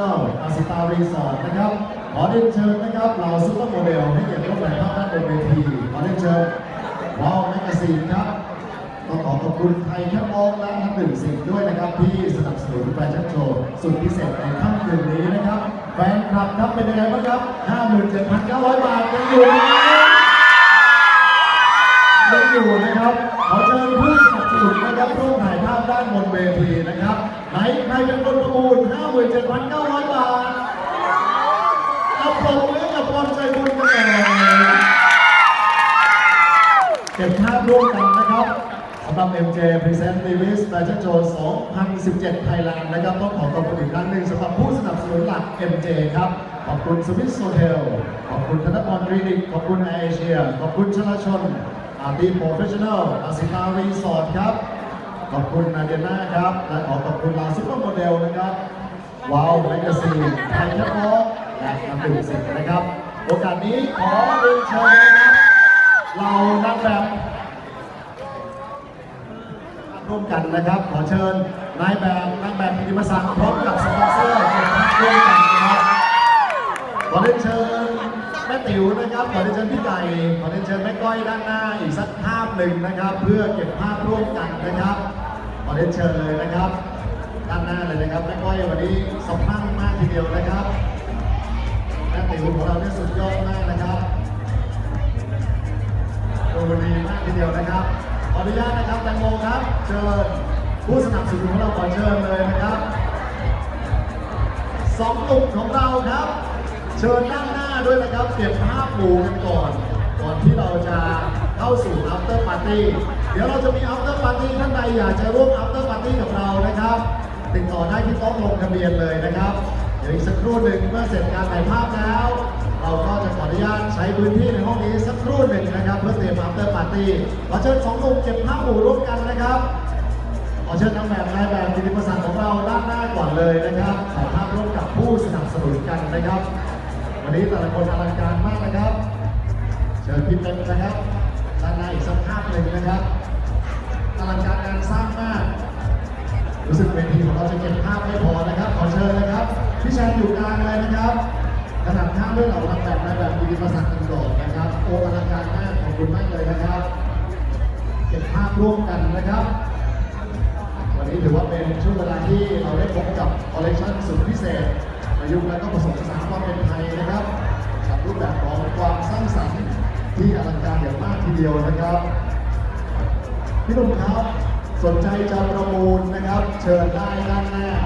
Professional อาสิตารีสอร์ทนะครับ ขอเรียนเชิญนะครับเหล่าซุปเปอร์โมเดลให้เกียรติร่วมถ่ายภาพด้านบนเวที ขอเรียนเชิญวอลแมกกาซีนครับต้องขอขอบคุณไทยแคปออฟและนักดื่มสิงด้วยนะครับ ที่สนับสนุนแฟชั่นโชว์สุดพิเศษในค่ำคืนนี้นะครับ แฟนคลับครับเป็นยังไงบ้างครับ 57,900 บาทยังอยู่ไหมยังอยู่นะครับ ขอเชิญผู้สนับ สนุนนะครับร่วมถ่ายภาพด้านบนเวทีนะครับไหนใครเป็นคนประมูล 57,900 บาทเอาปรบมือกับความใจบุญกันหน่อยเก็บภาพร่วมกันนะครับสำหรับ MJ Present Davis Fashion Show 2017 Thailand นะครับต้องขอขอบคุณอีกครั้งหนึ่งสำหรับผู้สนับสนุนหลัก MJ ครับ ขอบคุณสวิสโซเทล ขอบคุณธนพรคลินิก ขอบคุณแอร์เอเชีย ขอบคุณชลชน อาร์ตีโปรเฟชชั่นแนลอาสิตารีสอร์ทครับ ขอบคุณนาเดียนาครับ และขอขอบคุณลาซุปเปอร์โมเดลนะครับว้าวแมกกาซีนไทยแคปโอและน้ำดื่มสิงนะครับ โอกาสนี้ขอเรียนเชิญนะครับเรานักแบบร่วมกันนะครับ ขอเชิญนายแบบนางแบบกิติมศักดิ์พร้อมกับสปอนเซอร์ร่วมกันนะครับขอเรียนเชิญ แม่ติ๋วนะครับขอเรียนเชิญพี่ไก่ขอเรียนเชิญแม่ก้อยด้านหน้าอีกสักภาพหนึ่งนะครับ เพื่อเก็บภาพร่วมกันนะครับขอเรียนเชิญเลยนะครับ ด้านหน้าเลยนะครับแม่ก้อยวันนี้สะพรั่งมากทีเดียวนะครับแม่ติ๋วของเราเนี่ยสุดยอดมากนะครับดูดีมากทีเดียวนะครับขออนุญาตนะครับแตงโมครับเชิญผู้สนับสนุนของเราขอเชิญเลยนะครับสองหนุ่มของเราครับ เชิญด้านหน้าด้วยนะครับเก็บภาพหมู่กันก่อน ก่อนที่เราจะเข้าสู่ after party เดี๋ยวเราจะมี after party ท่านใดอยากจะร่วม after party กับเรานะครับ ติดต่อได้ที่โต๊ะลงทะเบียนเลยนะครับ เดี๋ยวอีกสักครู่หนึ่งเมื่อเสร็จการถ่ายภาพแล้ว เราก็จะขออนุญาตใช้พื้นที่ในห้องนี้สักครู่หนึ่งนะครับ เพื่อเตรียม after party ขอเชิญสองหนุ่มเก็บภาพหมู่ร่วมกันนะครับขอเชิญนางแบบนายแบบกิติมศักดิ์ของเราด้านหน้าก่อนเลยนะครับถ่ายภาพร่วมกับผู้สนับสนุนกันนะครับ วันนี้แต่ละคนอลังการมากนะครับ เชิญพี่เป็นนะครับด้านหน้าอีกสักภาพหนึ่งนะครับอลังการงานสร้างมาก รู้สึกเวทีของเราจะเก็บภาพไม่พอนะครับ ขอเชิญนะครับ พี่แชนอยู่กลางเลยนะครับขนาดข้ามด้วยเหล่านางแบบนแบบกิติมศักดิ์กันก่อนะครับโอ้อลังการมากขอบคุณมากเลยนะครับ เก็บภาพร่วมกันนะครับวันนี้ถือว่าเป็นช่วงเวลาที่เราได้พบกับคอลเลคชันสุดพิเศษ ยุกต์และก็ผสมผสานความเป็นไทยนะครับกับรูปแบบของความสร้างสรรค์ที่อลังการอย่างมากทีเดียวนะครับพี่หนุ่มครับสนใจจะประมูลนะครับ เชิญได้ด้านหน้า